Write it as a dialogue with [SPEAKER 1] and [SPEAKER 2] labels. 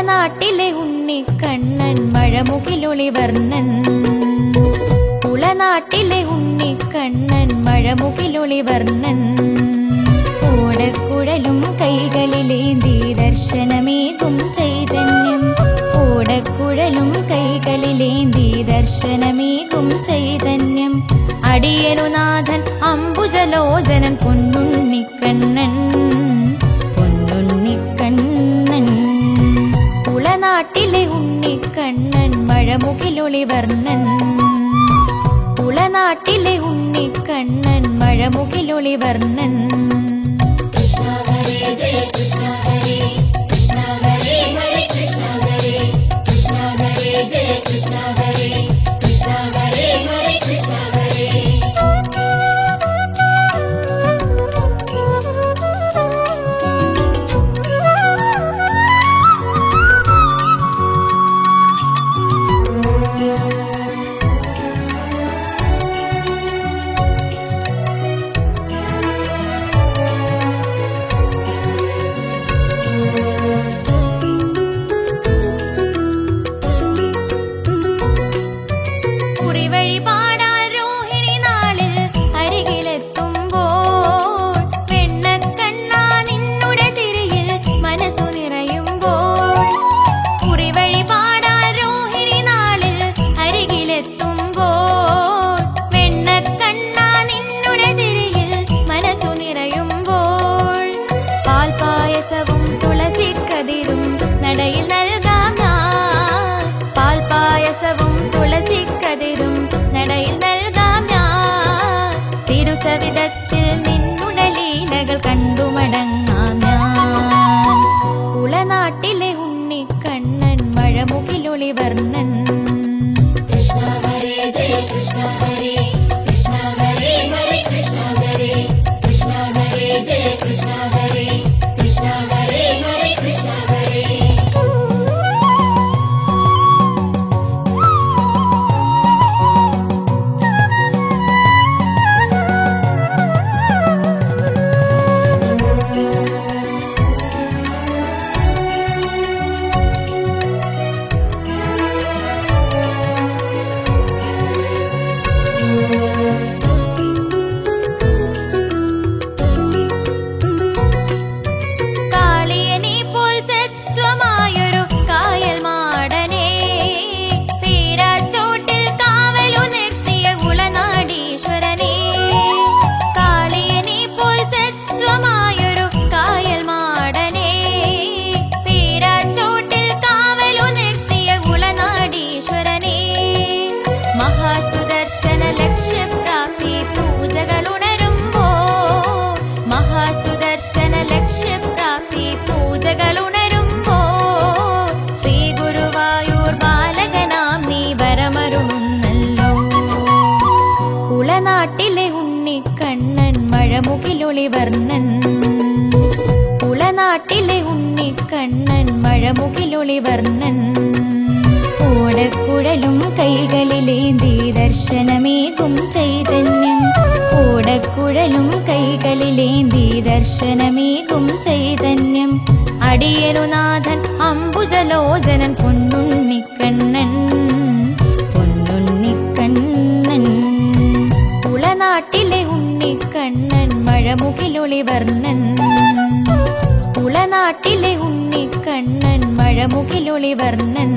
[SPEAKER 1] നമ്മുടെ നാട്ടിലെ ഉണ്ണിക്കണ്ണൻ മഴമുകിലൊളിവർണൻ. കുളനാട്ടിലെ ഉണ്ണിക്കണ്ണൻ മഴമുകിലൊളിവർണൻ. ഓടക്കുഴലും കൈകളിലെ ദീദർശനമേകും ചൈതന്യം. ഓടക്കുഴലും കൈകളിലെ ദീദർശനമേകും ചൈതന്യം. അടിയനുനാഥൻ അംബുജലോചനൻ കൊണ്ട് മഴമുകിലൊളിവർണൻ. പുളനാട്ടിലെ ഉണ്ണിക്കണ്ണൻ മഴമുകിലൊളിവർണൻ. se മഴമുകിലൊളിവർണൻ ഉളനാട്ടിലെ ഉണ്ണിക്കണ്ണൻ മഴമുകിലൊളിവർണൻ ഓടക്കുഴലും കൈകളിലേന്തി ദർശനമേകും ചൈതന്യം. ഓടക്കുഴലും കൈകളിലേന്തി ദർശനമേകും ചൈതന്യം. അടിയനുനാഥൻ അമ്പുജലോചനൻ പൊന്നുണ്ണിക്ക മഴമുകിലൊളിവർണൻ. ഉളനാട്ടിലെ ഉണ്ണിക്കണ്ണൻ മഴമുകിലൊളിവർണൻ.